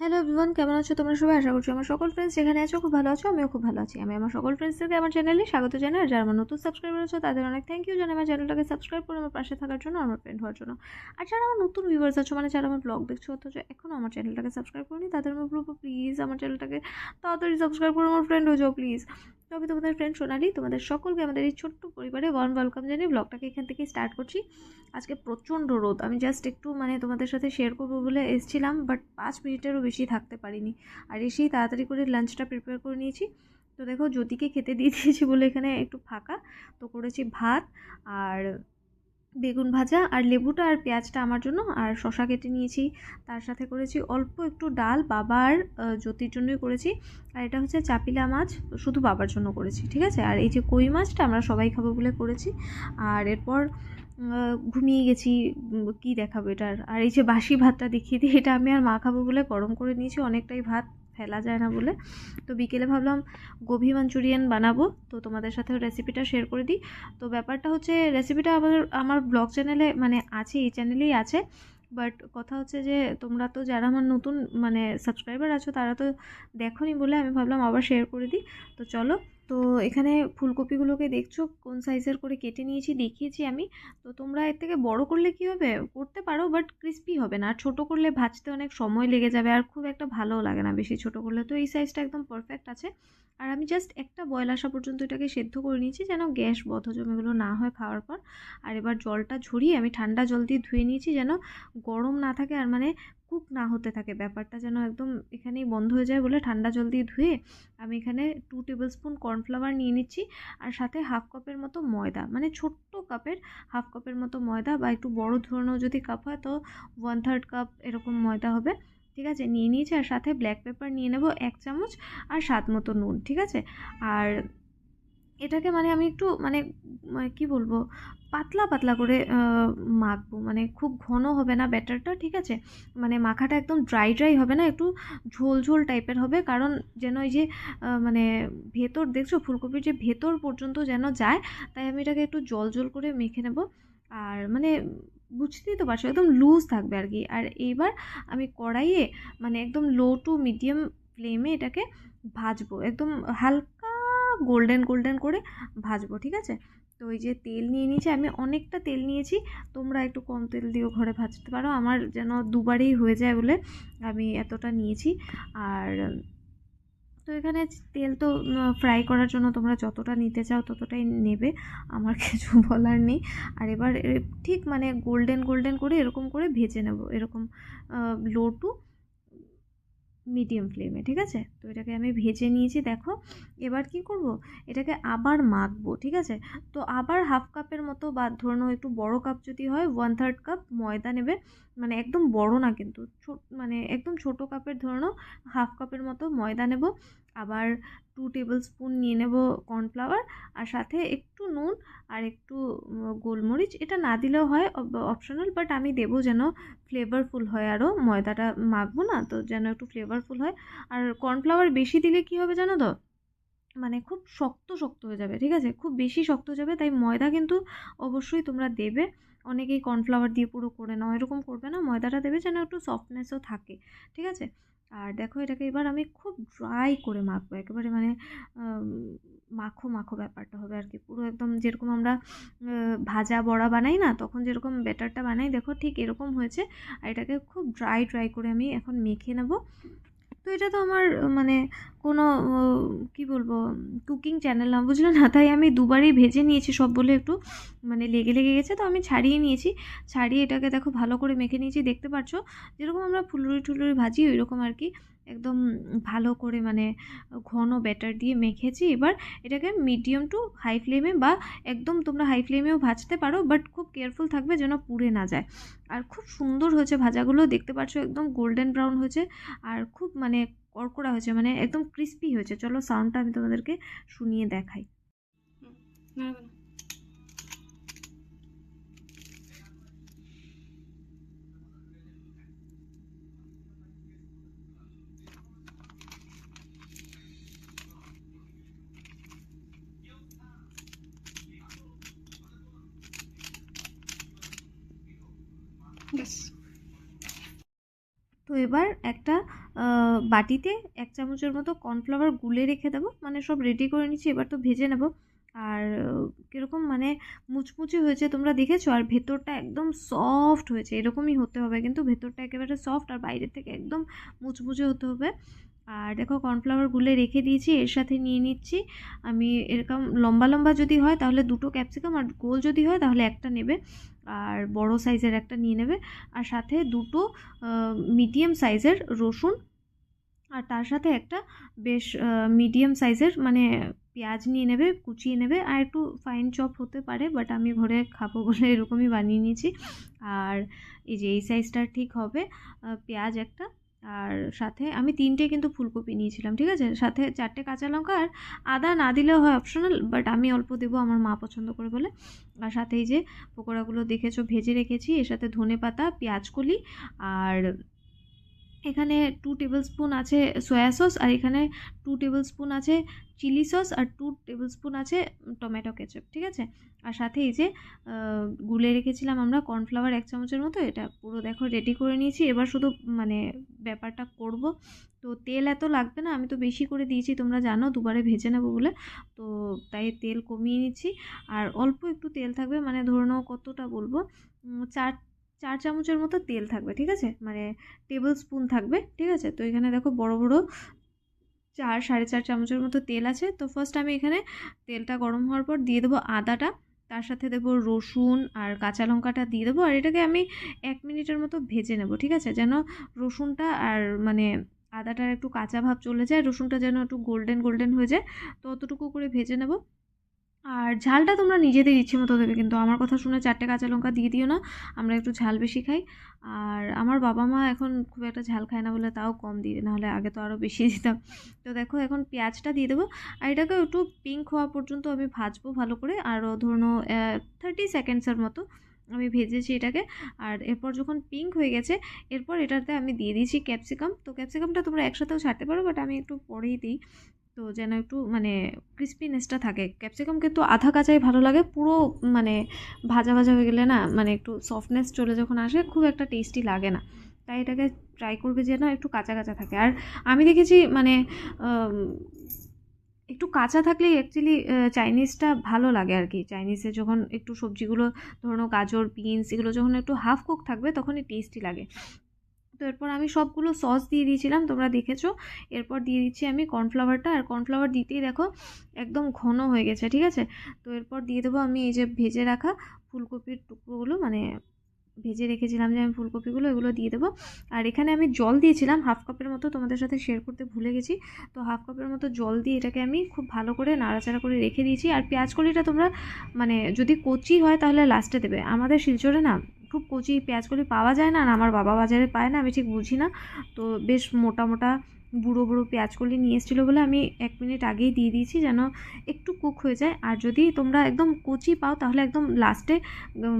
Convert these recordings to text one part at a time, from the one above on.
Hello everyone কেমন আছো তোমরা সবাই? আশা করছি আমার সকল ফ্রেন্ডস যেখানে আছো খুব ভালো আছো, আমিও খুব ভালো আছি। আমি আমার সকল ফ্রেন্ডসদেরকে আমার চ্যানেলে স্বাগত জানাই। আর যারা আমার নতুন সাবস্ক্রাইবার আছো, তাদের অনেক থ্যাংক ইউ জানাই। আমার চ্যানেলটাকে সাবস্ক্রাইব করে আমার পাশে থাকার জন্য আমার ফ্রেন্ড হওয়ার জন্য। আর যারা আমার নতুন ভিউয়ার্স আছো মানে যারা আমার ব্লগ দেখছ, অথচ এখনও আমার চ্যানেলটাকে সাবস্ক্রাইব করিনি, তাদের আমি প্লিজ আমার চ্যানেলটাকে তাড়াতাড়ি সাবস্ক্রাইব করে আমার ফ্রেন্ড হয়ে যাও প্লিজ আমি তোমাদের ফ্রেন্ড সোনালি, তোমাদের সকলকে আমাদের এই ছোট্ট পরিবারে ওয়ার্ম ওয়েলকাম জানিয়ে ব্লগটাকে এখান থেকে স্টার্ট করছি। আজকে প্রচণ্ড রোদ, আমি জাস্ট একটু মানে তোমাদের সাথে শেয়ার করব বলে এসেছিলাম বাট পাঁচ মিনিটেরও বেশি থাকতে পারিনি। আর এসেই তাড়াতাড়ি করে লাঞ্চটা প্রিপেয়ার করে নিয়েছি। তো দেখো, জ্যোতিকে খেতে দিয়ে দিয়েছি বলে এখানে একটু ফাঁকা, তো করেছি ভাত, আর বেগুন ভাজা আর লেবুটা আর পেঁয়াজটা আমার জন্য আর শশা কেটে নিয়েছি। তার সাথে করেছি অল্প একটু ডাল, বাবার জ্যোতির জন্যই করেছি। আর এটা হচ্ছে চাপিলা মাছ, শুধু বাবার জন্য করেছি, ঠিক আছে? আর এই যে কই মাছটা আমরা সবাই খাব বলে করেছি। আর এরপর ঘুমিয়ে গেছি কি দেখাবো এটার? আর এই যে বাসি ভাতটা দেখিয়ে দিই এটা আমি আর মা খাব বলে গরম করে নিয়েছি, অনেকটাই ভাত। ফেলা যায় না বলে। তো বিকেলে ভাবলাম গোভি মাঞ্চুরিয়ান বানাবো। তো তোমাদের সাথে রেসিপিটা শেয়ার করে দিই। তো ব্যাপারটা হচ্ছে রেসিপিটা আমার আমার ব্লগ চ্যানেলে মানে আছে, এই চ্যানেলেই আছে। বাট কথা হচ্ছে যে তোমরা তো যারা আমার নতুন মানে সাবস্ক্রাইবার আছো, তারা তো দেখোনি বলে আমি ভাবলাম আবার শেয়ার করে দিই। তো চলো তো এখানে ফুলকপিগুলোকে দেখছ? কোন সাইজের করে কেটে নিয়েছি দেখিয়েছি আমি। তো তোমরা এর থেকে বড় করলে কি হবে? করতে পারো বাট ক্রিস্পি হবে না। আর ছোটো করলে ভাজতে অনেক সময় লেগে যাবে আর খুব একটা ভালোও লাগে না বেশি ছোটো করলে। তো এই সাইজটা একদম পারফেক্ট আছে। আর আমি জাস্ট একটা বয়েল আসা পর্যন্ত এটাকে সেদ্ধ করে নিয়েছি যেন গ্যাস বধ বদ্ধজমেগুলো না হয় খাওয়ার পর। আর এবার জলটা ঝরিয়ে আমি ঠান্ডা জল দিয়ে ধুয়ে নিয়েছি যেন গরম না থাকে। আর মানে কুক না হতে থাকে। ব্যাপারটা যেন একদম এখানেই বন্ধ হয়ে যায় বলে ঠান্ডা জল দিয়ে ধুয়ে আমি এখানে টু টেবিল স্পুন কর্নফ্লাওয়ার নিয়ে নিচ্ছি আর সাথে হাফ কাপের মতো ময়দা। মানে ছোট্ট কাপের হাফ কাপের মতো ময়দা বা একটু বড় ধরনেরও যদি কাপ হয় তো ওয়ান থার্ড কাপ এরকম ময়দা হবে। ঠিক আছে? নিয়ে নিয়েছি আর সাথে ব্ল্যাক পেপার নিয়ে নেব এক চামচ আর স্বাদ মতো নুন। ঠিক আছে? আর এটাকে মানে আমি একটু মানে মানে কি বলব, পাতলা পাতলা করে মাখবো। মানে খুব ঘন হবে না ব্যাটারটা, ঠিক আছে? মানে মাখাটা একদম ড্রাই ড্রাই হবে না, একটু ঝোল ঝোল টাইপের হবে। কারণ যেন ওই যে মানে ভেতর, দেখছ? ফুলকপির যে ভেতর পর্যন্ত যেন যায়, তাই আমি এটাকে একটু জল জল করে মেখে নেব। আর মানে বুঝতেই তো পারছ, একদম লুজ থাকবে আর কি। আর এইবার আমি কড়াইয়ে মানে একদম লো টু মিডিয়াম ফ্লেমে এটাকে ভাজবো। একদম হালকা গোল্ডেন গোল্ডেন করে ভাজবো, ঠিক আছে? তো ওই যে তেল নিয়ে নিয়েছি, আমি অনেকটা তেল নিয়েছি, তোমরা একটু কম তেল দিয়েও ঘরে ভাজতে পারো, আমার যেন দুবারেই হয়ে যায় বলে আমি এতটা নিয়েছি। আর, তো এখানে তেল তো ফ্রাই করার জন্য তোমরা যতটা নিতে চাও ততটাই নেবে, আমার কিছু বলার নেই। আর এবার ঠিক মানে গোল্ডেন গোল্ডেন করে এরকম করে ভেজে নেব, এরকম লো টু মিডিয়াম ফ্লেমে, ঠিক আছে? তো এটাকে আমি ভেজে নিয়েছি, দেখো। এবার কি করব? এটাকে আবার মাখবো, ঠিক আছে? তো আবার হাফ কাপের মতো বা ধরুন একটু বড় কাপ যদি হয় ওয়ান থার্ড কাপ ময়দা নেবে। মানে একদম বড় না কিন্তু, ছোট মানে একদম ছোট কাপের ধরে নাও হাফ কাপের মতো ময়দা নেব। আবার টু টেবিল স্পুন নিয়ে নেব কর্নফ্লাওয়ার আর সাথে একটু নুন আর একটু গোলমরিচ। এটা না দিলেও হয় অপশনাল বাট আমি দেবো যেন ফ্লেভারফুল হয় আরও ময়দাটা মাখবো না, তো যেন একটু ফ্লেভারফুল হয়। আর কর্নফ্লাওয়ার বেশি দিলে কি হবে জানো তো? মানে খুব শক্ত শক্ত হয়ে যাবে, ঠিক আছে? খুব বেশি শক্ত হয়ে যাবে, তাই ময়দা কিন্তু অবশ্যই তোমরা দেবে। অনেকেই কর্নফ্লাওয়ার দিয়ে পুরো করে নাও, এরকম করবে না। ময়দাটা দেবে যেন একটু সফটনেসও থাকে, ঠিক আছে? আর দেখো এটাকে এবার আমি খুব ড্রাই করে মাখবো। একেবারে মানে মাখো মাখো ব্যাপারটা হবে আর কি পুরো একদম যেরকম আমরা ভাজা বড়া বানাই না, তখন যেরকম ব্যাটারটা বানাই, দেখো ঠিক এরকম হয়েছে। আর এটাকে খুব ড্রাই ড্রাই করে আমি এখন মেখে নেব। তো এটা তো আমার মানে কোনো কি বলব, কুকিং চ্যানেল না, বুঝলো না? তাই আমি দুবারই ভেজে নিয়েছি সব বলে একটু মানে লেগে লেগে গেছে, তো আমি ছাড়িয়ে নিয়েছি। ছাড়িয়ে এটাকে দেখো ভালো করে মেখে নিয়েছি, দেখতে পাচ্ছ যেরকম আমরা ফুলুরি টুলুরি ভাজি ওই রকম আর কি। একদম ভালো করে মানে ঘন ব্যাটার দিয়ে মেখেছি। এবার এটাকে মিডিয়াম টু হাই ফ্লেমে বা একদম তোমরা হাই ফ্লেমেও ভাজতে পারো বাট খুব কেয়ারফুল থাকবে যেন পুড়ে না যায়। আর খুব সুন্দর হয়েছে ভাজাগুলো, দেখতে পাচ্ছ একদম গোল্ডেন ব্রাউন হয়েছে আর খুব মানে কড়কড়া হয়েছে মানে একদম ক্রিস্পি হয়েছে। চলো সাউন্ডটা আমি তোমাদেরকে শুনিয়ে দেখাই। তো এবার একটা বাটিতে এক চামচের মতো কর্নফ্লাওয়ার গুলে রেখে দেবো। মানে সব রেডি করে নিচ্ছি, এবার তো ভেজে নেব। আর কীরকম মানে মুচমুচে হয়েছে তোমরা দেখেছ? আর ভেতরটা একদম সফট হয়েছে। এরকমই হতে হবে, কিন্তু ভেতরটা একেবারে সফট আর বাইরের থেকে একদম মুচমুচে হতে হবে। আর দেখো কর্নফ্লাওয়ার গুলে রেখে দিয়েছি, এর সাথে নিয়ে নিচ্ছি। আমি এরকম লম্বা লম্বা যদি হয়, তাহলে দুটো ক্যাপসিকাম আর গোল যদি হয়, তাহলে একটা নেবে। আর বড় সাইজের একটা নিয়ে নেবে। আর সাথে দুটো মিডিয়াম সাইজের রসুন আর তার সাথে একটা বেশ মিডিয়াম সাইজের মানে পেঁয়াজ নিয়ে নেবে, কুচিয়ে নেবে, আর একটু ফাইন চপ হতে পারে বাট আমি ঘরে খাব বলে এরকমই বানিয়ে নিয়েছি। আর এই যে এই সাইজটা ঠিক হবে পেঁয়াজ একটা, আর সাথে আমি তিনটে কিন্তু ফুলকপি নিয়েছিলাম, ঠিক আছে? সাথে চারটে কাঁচা লঙ্কা, আর আদা না দিলেও হয় অপশনাল বাট আমি অল্প দেবো আমার মা পছন্দ করে বলে। আর সাথে এই যে পকোড়াগুলো দেখেছ, ভেজে রেখেছি, এর সাথে ধনে পাতা পেঁয়াজ কলি, আর এখানে টু টেবিল স্পুন আছে সয়া সস আর এখানে টু টেবিল স্পুন আছে চিলি সস আর টু টেবিল স্পুন আছে টমেটো কেচাপ ঠিক আছে? আর সাথে এই যে গুলে রেখেছিলাম আমরা কর্নফ্লাওয়ার এক চামচের মতো, এটা পুরো দেখো রেডি করে নিয়েছি। এবার শুধু মানে ব্যাপারটা করব। তো তেল এত লাগবে না, আমি তো বেশি করে দিয়েছি, তোমরা জানো, দুবারে ভেজে নেব বলে। তো তাই তেল কমিয়ে নিচ্ছি। আর অল্প একটু তেল থাকবে মানে ধরে নাও কতটা বলব চার চার চামচের মতো তেল থাকবে, ঠিক আছে? মানে টেবিল স্পুন থাকবে, ঠিক আছে? তো এখানে দেখো বড় বড় চার, সাড়ে চার চামচের মতো তেল আছে। তো ফার্স্ট আমি এখানে তেলটা গরম হওয়ার পর দিয়ে দেবো আদাটা। তার সাথে দেবো রসুন আর কাঁচা লঙ্কাটা দিয়ে দেবো আর এটাকে আমি এক মিনিটের মতো ভেজে নেব, ঠিক আছে? যেন রসুনটা আর মানে আদাটার একটু কাঁচা ভাব চলে যায়, রসুনটা যেন একটু গোল্ডেন গোল্ডেন হয়ে যায়। তো অতটুকু করে ভেজে নেব। আর ঝালটা তোমরা নিজেদের ইচ্ছে মতো দেবে, কিন্তু আমার কথা শুনে চারটে কাঁচা লঙ্কা দিয়ে দিও না, আমরা একটু ঝাল বেশি খাই। আর আমার বাবা মা এখন খুব একটা ঝাল খায় না বলে তাও কম দিয়ে নাহলে আগে তো আরও বেশি দিতাম। তো দেখো এখন পেঁয়াজটা দিয়ে দেবো, আর এটাকে একটু পিঙ্ক হওয়া পর্যন্ত আমি ভাজবো ভালো করে আরও ধরুন থার্টি সেকেন্ডসের মতো আমি ভেজেছি এটাকে। আর এরপর যখন পিঙ্ক হয়ে গেছে, এরপর এটাতে আমি দিয়ে দিয়েছি ক্যাপসিকাম তো ক্যাপসিকামটা তোমরা একসাথেও ছাড়তে পারো বাট আমি একটু পরেই দিই। তো যেন একটু মানে ক্রিস্পিনেসটা থাকে। ক্যাপসিকাম কিন্তু আধা কাঁচাই ভালো লাগে, পুরো মানে ভাজা ভাজা হয়ে গেলে না মানে একটু সফটনেস চলে যখন আসে খুব একটা টেস্টি লাগে না। তাই এটাকে ট্রাই করবে যেন একটু কাঁচা কাঁচা থাকে। আর আমি দেখেছি মানে একটু কাঁচা থাকলে অ্যাকচুয়ালি চাইনিজটা ভালো লাগে আর কি। চাইনিজে যখন একটু সবজিগুলো ধরুন গাজর বিনস এগুলো যখন একটু হাফ কুক থাকবে তখনই টেস্টি লাগে। তো এরপর আমি সবগুলো সস দিয়ে দিয়েছিলাম, তোমরা দেখেছ। এরপর দিয়ে দিচ্ছি আমি কর্নফ্লাওয়ারটা। আর কর্নফ্লাওয়ার দিতেই দেখো, একদম ঘন হয়ে গেছে, ঠিক আছে? তো এরপর দিয়ে দেবো আমি এই যে ভেজে রাখা ফুলকপির টুকরোগুলো মানে ভেজে রেখেছিলাম যে আমি ফুলকপিগুলো, এগুলো দিয়ে দেবো। আর এখানে আমি জল দিয়েছিলাম, হাফ কাপের মতো, তোমাদের সাথে শেয়ার করতে ভুলে গেছি। তো হাফ কাপের মতো জল দিয়ে এটাকে আমি খুব ভালো করে নাড়াচাড়া করে রেখে দিয়েছি। আর পেঁয়াজ কলিটা তোমরা মানে যদি কচি হয় তাহলে লাস্টে দেবে। আমাদের শিলচরে না খুব কচি পেঁয়াজ কলি পাওয়া যায় না আর আমার বাবা বাজারে পায় না, আমি ঠিক বুঝি না। তো বেশ মোটা মোটা বুড়ো বুড়ো পেঁয়াজ কলি নিয়ে এসেছিল বলে আমি এক মিনিট আগেই দিয়ে দিয়েছি যেন একটু কুক হয়ে যায়। আর যদি তোমরা একদম কচি পাও তাহলে একদম লাস্টে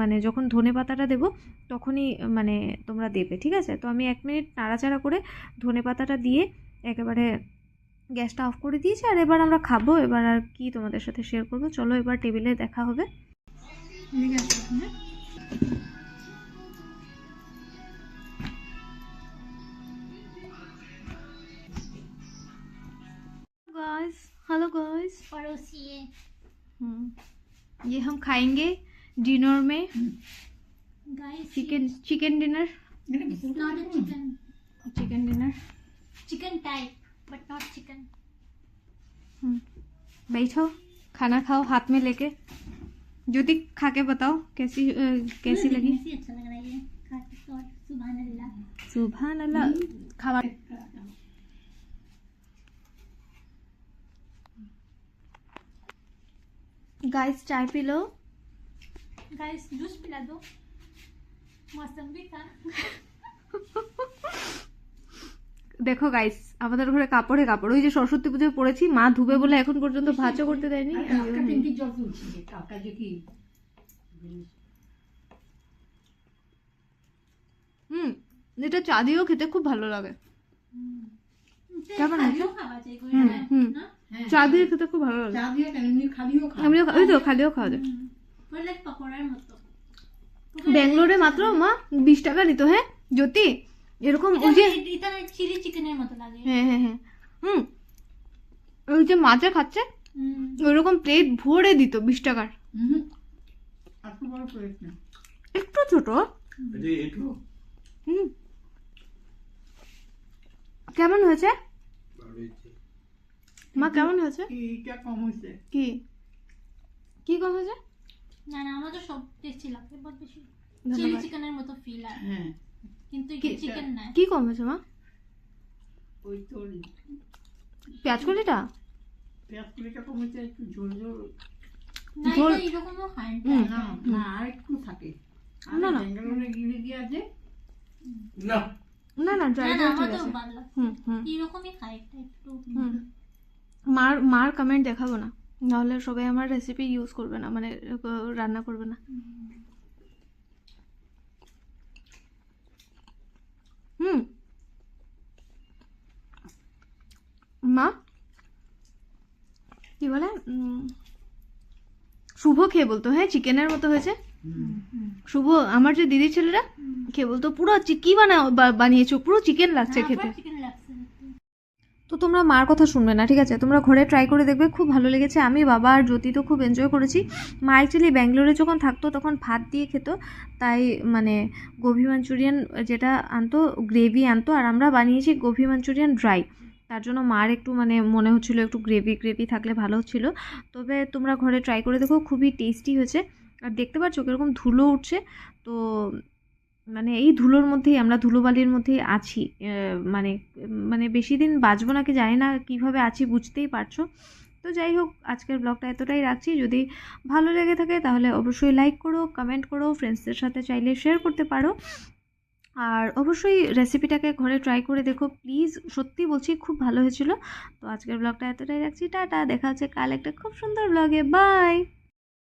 মানে যখন ধনে পাতাটা দেবো তখনই মানে তোমরা দেবে, ঠিক আছে? তো আমি এক মিনিট নাড়াচাড়া করে ধনে পাতাটা দিয়ে একেবারে গ্যাসটা অফ করে দিয়েছি আর এবার আমরা খাব। এবার আর কি তোমাদের সাথে শেয়ার করব? চলো এবার টেবিলে দেখা হবে। हेलो गाइस पड़ोसिए ये हम खाएँगे डिनर में। Chicken chicken dinner not a chicken chicken dinner chicken type but not chicken बैठो खाना खाओ हाथ में लेके। ज्योति खा के बताओ कैसी अ, कैसी लगी? अच्छा लग रहा है ये। तो सुबह अल्लाह। सुबह अल्लाह। खावा गाइस चाय पी लो गाइस जूस पिला दो मौसम्बी का দেখো গাইস আমাদের ঘরে কাপড়ে কাপড় ওই যে সরস্বতী পুজোয় পড়েছি মা ধুবে বলে এখন পর্যন্ত ভাজও করতে দেয়নি হুম এটা চা দিয়েও খেতে খুব ভালো লাগে কেমন আছে? খাওয়া যায় कोई হুম ना হুম ना চা দিয়ে খেতে খুব ভালো লাগে। খাওয়া এমনি ওই তো খালিও খাওয়া যায়। ব্যাঙ্গালোরে মাত্র মা বিশ টাকা দিত হ্যাঁ? জ্যোতি এরকম ওই যে চিলি চিকেনের মতো লাগে। হ্যাঁ হ্যাঁ হ্যাঁ। হুম ওই যে মাছে খাচ্ছে ওইরকম প্লেট ভরে দিত বিশ টাকার। একটু ছোট। কেমন হয়েছে? মা কেমন হয়েছে? এইটা কম হয়েছে? কি? কি কম হয়েছে? না না আমার তো সব টেস্টি লাগে বহুত বেশি চিলি চিকেনের মতো ফিল আর। হ্যাঁ। কিন্তু কি? চিকেন না কি কম হয়েছে মা? ওই তোর। পেঁয়াজ কলিটা? পেঁয়াজ কুড়িটা কম হয়েছে একটু ঝোল ঝোল। না ঝোল- এরকমও হয়। না। না আর একটু থাকে। না, না। ব্যাঙ্গালোরে গিলে দিয়ে আছে? না। না না না ড্রাই না ড্রাই আমার ঠিক তো আছে। ভালো। লাগছে হুম। হুম এরকমই খাই একটু। হুম। মার মার কমেন্ট দেখাবো না। নাহলে সবাই আমার রেসিপি ইউজ করবে না মানে রান্না করবে না। হুম। মা? কি বলে? শুভ খেয়ে বলতো হ্যাঁ চিকেনের মতো হয়েছে। শুভ আমার যে দিদি ছেলেরা খেয়ে বলতো পুরো কি বানা বানিয়েছো পুরো চিকেন লাগছে খেতে। লাগছে দেখতে। তো তোমরা মার কথা শুনবে না, ঠিক আছে? তোমরা ঘরে ট্রাই করে দেখবে, খুব ভালো লেগেছে। আমি, বাবা আর জ্যোতি তো খুব এনজয় করেছি। মা অ্যাকচুয়ালি ব্যাঙ্গালোরে যখন থাকতো, তখন ভাত দিয়ে খেত। তাই মানে গোভি মাঞ্চুরিয়ান যেটা আনতো গ্রেভি আনতো, আর আমরা বানিয়েছি গোভি মাঞ্চুরিয়ান ড্রাই তার জন্য মার একটু মানে মনে হচ্ছিল একটু গ্রেভি গ্রেভি থাকলে ভালো হচ্ছিল তবে তোমরা ঘরে ট্রাই করে দেখো, খুবই টেস্টি হয়েছে। আর দেখতে পাচ্ছ কীরকম ধুলো উঠছে? তো মানে এই ধুলোর মধ্যেই, আমরা ধুলোবালির মধ্যেই আছি মানে মানে বেশি দিন বাঁচবো নাকি জানি না কীভাবে আছি বুঝতেই পারছ। তো যাই হোক, আজকের ব্লগটা এতটাই রাখছি। যদি ভালো লেগে থাকে তাহলে অবশ্যই লাইক করো কমেন্ট করো ফ্রেন্ডসদের সাথে চাইলে শেয়ার করতে পারো। আর অবশ্যই রেসিপিটাকে ঘরে ট্রাই করে দেখো। প্লিজ সত্যি বলছি, খুব ভালো হয়েছিল। তো আজকের ব্লগটা এতটাই রাখছি। টাটা, দেখা হচ্ছে কাল একটা খুব সুন্দর ব্লগে বাই